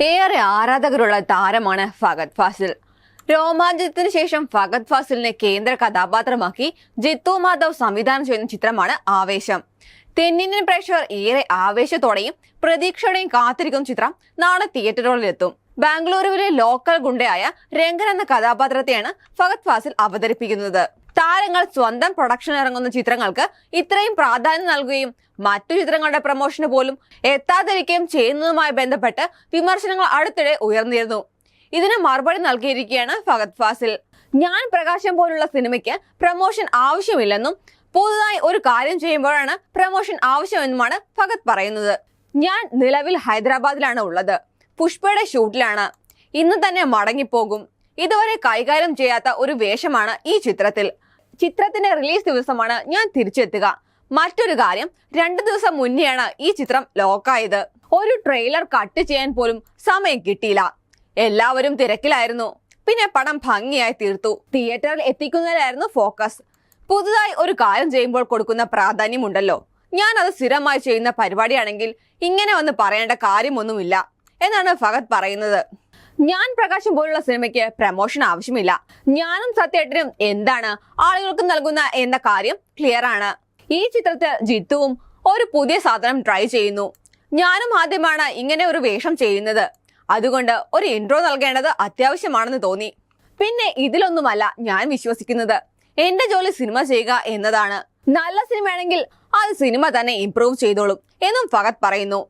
ഏറെ ആരാധകരുള്ള താരമാണ് ഫഗത് ഫാസിൽ. രോമാഞ്ചത്തിന് ശേഷം ഫഗത് ഫാസിലിനെ കേന്ദ്ര കഥാപാത്രമാക്കി ജിത്തു മാധവ് സംവിധാനം ചെയ്യുന്ന ചിത്രമാണ് ആവേശം. തെന്നിന്ത്യൻ പ്രേക്ഷകർ ഏറെ ആവേശത്തോടെയും പ്രതീക്ഷയോടെയും കാത്തിരിക്കുന്ന ചിത്രം നാളെ തിയേറ്ററുകളിലെത്തും. ബാംഗ്ലൂരുവിലെ ലോക്കൽ ഗുണ്ടയായ രംഗൻ എന്ന കഥാപാത്രത്തെയാണ് ഫഗത് ഫാസിൽ അവതരിപ്പിക്കുന്നത്. താരങ്ങൾ സ്വന്തം പ്രൊഡക്ഷൻ ഇറങ്ങുന്ന ചിത്രങ്ങൾക്ക് ഇത്രയും പ്രാധാന്യം നൽകുകയും മറ്റു ചിത്രങ്ങളുടെ പ്രമോഷന് പോലും എത്താതിരിക്കുകയും ചെയ്യുന്നതുമായി ബന്ധപ്പെട്ട് വിമർശനങ്ങൾ അടുത്തിടെ ഉയർന്നിരുന്നു. ഇതിന് മറുപടി നൽകിയിരിക്കുകയാണ് ഫഗത് ഫാസിൽ. ഞാൻ പ്രകാശം പോലുള്ള സിനിമയ്ക്ക് പ്രൊമോഷൻ ആവശ്യമില്ലെന്നും പുതുതായി ഒരു കാര്യം ചെയ്യുമ്പോഴാണ് പ്രൊമോഷൻ ആവശ്യമെന്നുമാണ് ഫഗത് പറയുന്നത്. ഞാൻ നിലവിൽ ഹൈദരാബാദിലാണ് ഉള്ളത്. പുഷ്പയുടെ ഷൂട്ടിലാണ്. ഇന്ന് തന്നെ മടങ്ങിപ്പോകും. ഇതുവരെ കൈകാര്യം ചെയ്യാത്ത ഒരു വേഷമാണ് ഈ ചിത്രത്തിൽ. ചിത്രത്തിന്റെ റിലീസ് ദിവസമാണ് ഞാൻ തിരിച്ചെത്തുക. മറ്റൊരു കാര്യം രണ്ടു ദിവസം മുന്നെയാണ് ഈ ചിത്രം ലോക്കായത് ഒരു ട്രെയിലർ കട്ട് ചെയ്യാൻ പോലും സമയം കിട്ടിയില്ല. എല്ലാവരും തിരക്കിലായിരുന്നു. പിന്നെ പടം ഭംഗിയായി തീർത്തു. തിയേറ്ററിൽ എത്തിക്കുന്നതിലായിരുന്നു ഫോക്കസ് പുതുതായി ഒരു കാര്യം ചെയ്യുമ്പോൾ കൊടുക്കുന്ന പ്രാധാന്യമുണ്ടല്ലോ. ഞാൻ അത് സ്ഥിരമായി ചെയ്യുന്ന പരിപാടിയാണെങ്കിൽ ഇങ്ങനെ ഒന്ന് പറയേണ്ട കാര്യമൊന്നുമില്ല എന്നാണ് ഫഹദ് പറയുന്നത്. ഞാൻ പ്രകാശം പോലുള്ള സിനിമയ്ക്ക് പ്രമോഷൻ ആവശ്യമില്ല. ഞാനും സത്യേട്ടനും എന്താണ് ആളുകൾക്ക് നൽകുന്ന എന്ന കാര്യം ക്ലിയർ ആണ്. ഈ ചിത്രത്തിൽ ജിത്തുവും ഒരു പുതിയ സാധനം ട്രൈ ചെയ്യുന്നു. ഞാനും ആദ്യമാണ് ഇങ്ങനെ ഒരു വേഷം ചെയ്യുന്നത്. അതുകൊണ്ട് ഒരു ഇൻട്രോ നൽകേണ്ടത് അത്യാവശ്യമാണെന്ന് തോന്നി. പിന്നെ ഇതിലൊന്നുമല്ല ഞാൻ വിശ്വസിക്കുന്നത്. എന്റെ ജോലി സിനിമ ചെയ്യുക എന്നതാണ്. നല്ല സിനിമയാണെങ്കിൽ അത് സിനിമ തന്നെ ഇംപ്രൂവ് ചെയ്തോളും എന്നും ഫഹദ് പറയുന്നു.